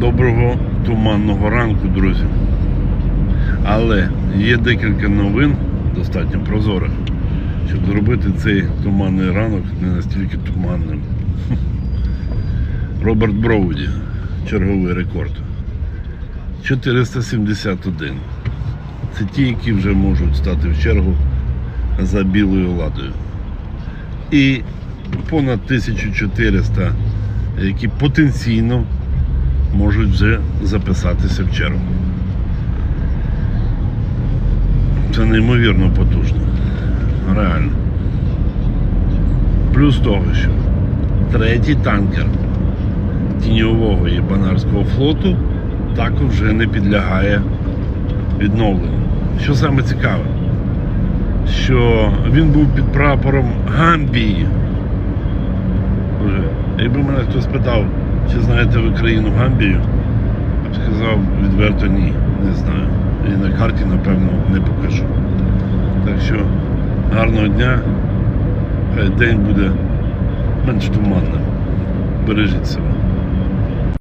Доброго туманного ранку, друзі. Але є декілька новин, достатньо прозорих, щоб зробити цей туманний ранок не настільки туманним. Роберт Броуді, черговий рекорд. 471. Це ті, які вже можуть стати в чергу за білою ладою. І понад 1400, які потенційно можуть вже записатися в чергу. Це неймовірно потужно. Реально. Плюс того, що третій танкер тіньового і банарського флоту також вже не підлягає відновленню. Що саме цікаве, що він був під прапором Гамбії. Уже. Якби мене хтось питав, чи знаєте ви країну Гамбію, я б сказав відверто ні, не знаю. І на карті, напевно, не покажу. Так що гарного дня, хай день буде менш туманним. Бережіть себе.